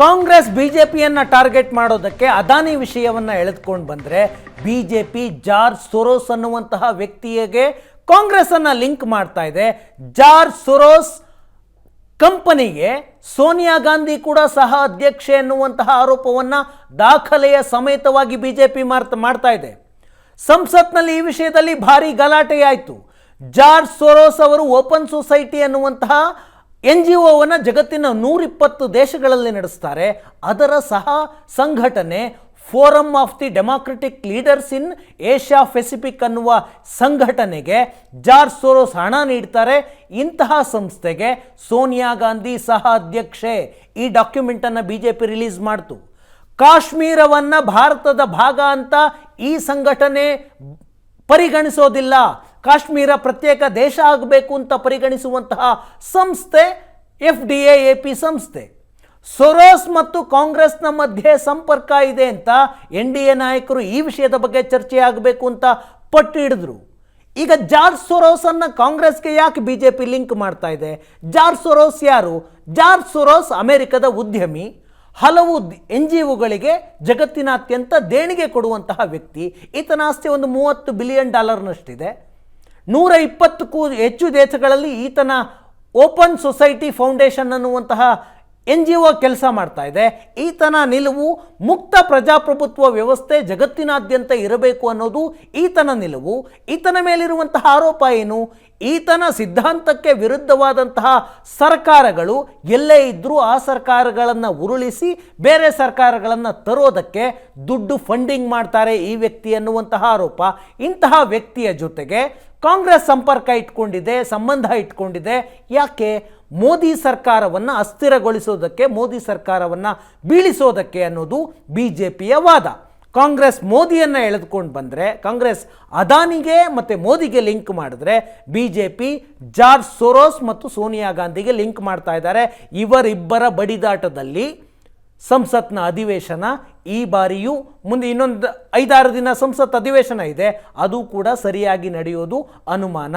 Congress ಬಿಜೆಪಿಯನ್ನ target ಮಾಡೋದಕ್ಕೆ ಅದಾನಿ ವಿಷಯವನ್ನ ಎಳೆದುಕೊಂಡು ಬಂದ್ರೆ ಬಿಜೆಪಿ ಜಾರ್ಜ್ ಸೊರೋಸ್ ಅನ್ನುವಂತಹ ವ್ಯಕ್ತಿಗೆ ಕಾಂಗ್ರೆಸ್ ಅನ್ನ ಲಿಂಕ್ ಮಾಡ್ತಾ ಇದೆ. ಜಾರ್ಜ್ ಸೊರೋಸ್ ಕಂಪನಿಗೆ ಸೋನಿಯಾ ಗಾಂಧಿ ಕೂಡ ಸಹ ಅಧ್ಯಕ್ಷೆ ಎನ್ನುವಂತಹ ಆರೋಪವನ್ನ ದಾಖಲೆಯ ಸಮೇತವಾಗಿ ಬಿಜೆಪಿ ಮಾಡ್ತಾ ಇದೆ. ಸಂಸತ್ನಲ್ಲಿ ಈ ವಿಷಯದಲ್ಲಿ ಭಾರಿ ಗಲಾಟೆಯಾಯಿತು. ಜಾರ್ಜ್ ಸೊರೋಸ್ ಅವರು ಓಪನ್ ಸೊಸೈಟಿ ಅನ್ನುವಂತಹ ಎನ್ ಜಿ ಒವನ್ನು ಜಗತ್ತಿನ ನೂರಿಪ್ಪತ್ತು ದೇಶಗಳಲ್ಲಿ ನಡೆಸ್ತಾರೆ. ಅದರ ಸಹ ಸಂಘಟನೆ forum of the democratic leaders in Asia Pacific ಅನ್ನುವ ಸಂಘಟನೆಗೆ ಜಾರ್ಜ್ ಸೋರೋಸ್ ಹಣ ನೀಡ್ತಾರೆ. ಇಂತಹ ಸಂಸ್ಥೆಗೆ ಸೋನಿಯಾ ಗಾಂಧಿ ಸಹ ಅಧ್ಯಕ್ಷೆ. ಈ ಡಾಕ್ಯುಮೆಂಟನ್ನು ಬಿ ಜೆ ಪಿ ರಿಲೀಸ್ ಮಾಡ್ತು. ಕಾಶ್ಮೀರವನ್ನು ಭಾರತದ ಭಾಗ ಅಂತ ಈ ಸಂಘಟನೆ ಪರಿಗಣಿಸೋದಿಲ್ಲ. ಕಾಶ್ಮೀರ ಪ್ರತ್ಯೇಕ ದೇಶ ಆಗಬೇಕು ಅಂತ ಪರಿಗಣಿಸುವಂತಹ ಸಂಸ್ಥೆ ಎಫ್ ಡಿ ಎ ಪಿ ಸಂಸ್ಥೆ. ಸೊರೋಸ್ ಮತ್ತು ಕಾಂಗ್ರೆಸ್ನ ಮಧ್ಯೆ ಸಂಪರ್ಕ ಇದೆ ಅಂತ ಎನ್ ಡಿ ಎ ನಾಯಕರು ಈ ವಿಷಯದ ಬಗ್ಗೆ ಚರ್ಚೆ ಆಗಬೇಕು ಅಂತ ಪಟ್ಟು ಹಿಡಿದ್ರು. ಈಗ ಜಾರ್ಜ್ ಸೊರೋಸ್ ಅನ್ನ ಕಾಂಗ್ರೆಸ್ಗೆ ಯಾಕೆ ಬಿ ಜೆ ಪಿ ಲಿಂಕ್ ಮಾಡ್ತಾ ಇದೆ? ಜಾರ್ಜ್ ಸೊರೋಸ್ ಯಾರು? ಜಾರ್ಜ್ ಸೊರೋಸ್ ಅಮೆರಿಕದ ಉದ್ಯಮಿ. ಹಲವು ಎನ್ ಜಿ ಒಗಳಿಗೆ ಜಗತ್ತಿನಾದ್ಯಂತ ದೇಣಿಗೆ ಕೊಡುವಂತಹ ವ್ಯಕ್ತಿ. ಈತನ ಆಸ್ತಿ ಒಂದು ಮೂವತ್ತು ಬಿಲಿಯನ್ ಡಾಲರ್ನಷ್ಟಿದೆ. ನೂರ ಇಪ್ಪತ್ತಕ್ಕೂ ಹೆಚ್ಚು ದೇಶಗಳಲ್ಲಿ ಈತನ ಓಪನ್ ಸೊಸೈಟಿ ಫೌಂಡೇಶನ್ ಅನ್ನುವಂತಹ ಎನ್ ಜಿ ಒ ಕೆಲಸ ಮಾಡ್ತಾ ಇದೆ. ಈತನ ನಿಲುವು ಮುಕ್ತ ಪ್ರಜಾಪ್ರಭುತ್ವ ವ್ಯವಸ್ಥೆ ಜಗತ್ತಿನಾದ್ಯಂತ ಇರಬೇಕು ಅನ್ನೋದು ಈತನ ನಿಲುವು. ಈತನ ಮೇಲಿರುವಂತಹ ಆರೋಪ ಏನು? ಈತನ ಸಿದ್ಧಾಂತಕ್ಕೆ ವಿರುದ್ಧವಾದಂತಹ ಸರ್ಕಾರಗಳು ಎಲ್ಲೇ ಇದ್ದರೂ ಆ ಸರ್ಕಾರಗಳನ್ನು ಉರುಳಿಸಿ ಬೇರೆ ಸರ್ಕಾರಗಳನ್ನು ತರೋದಕ್ಕೆ ದುಡ್ಡು ಫಂಡಿಂಗ್ ಮಾಡ್ತಾರೆ ಈ ವ್ಯಕ್ತಿ ಅನ್ನುವಂತಹ ಆರೋಪ. ಇಂತಹ ವ್ಯಕ್ತಿಯ ಜೊತೆಗೆ ಕಾಂಗ್ರೆಸ್ ಸಂಪರ್ಕ ಇಟ್ಕೊಂಡಿದೆ, ಸಂಬಂಧ ಇಟ್ಕೊಂಡಿದೆ. ಯಾಕೆ? ಮೋದಿ ಸರ್ಕಾರವನ್ನು ಅಸ್ಥಿರಗೊಳಿಸೋದಕ್ಕೆ, ಮೋದಿ ಸರ್ಕಾರವನ್ನು ಬೀಳಿಸೋದಕ್ಕೆ ಅನ್ನೋದು ಬಿ ಜೆ ಪಿಯ ವಾದ. ಕಾಂಗ್ರೆಸ್ ಮೋದಿಯನ್ನು ಎಳೆದುಕೊಂಡು ಬಂದರೆ, ಕಾಂಗ್ರೆಸ್ ಅದಾನಿಗೆ ಮತ್ತು ಮೋದಿಗೆ ಲಿಂಕ್ ಮಾಡಿದ್ರೆ B J P George Soros ಮತ್ತು ಸೋನಿಯಾ ಗಾಂಧಿಗೆ ಲಿಂಕ್ ಮಾಡ್ತಾ ಇದ್ದಾರೆ. ಇವರಿಬ್ಬರ ಬಡಿದಾಟದಲ್ಲಿ ಸಂಸತ್ನ ಅಧಿವೇಶನ ಈ ಬಾರಿಯೂ ಮುಂದೆ ಇನ್ನೊಂದು ಐದಾರು ದಿನ ಸಂಸತ್ ಅಧಿವೇಶನ ಇದೆ. ಅದು ಕೂಡ ಸರಿಯಾಗಿ ನಡೆಯೋದು ಅನುಮಾನ.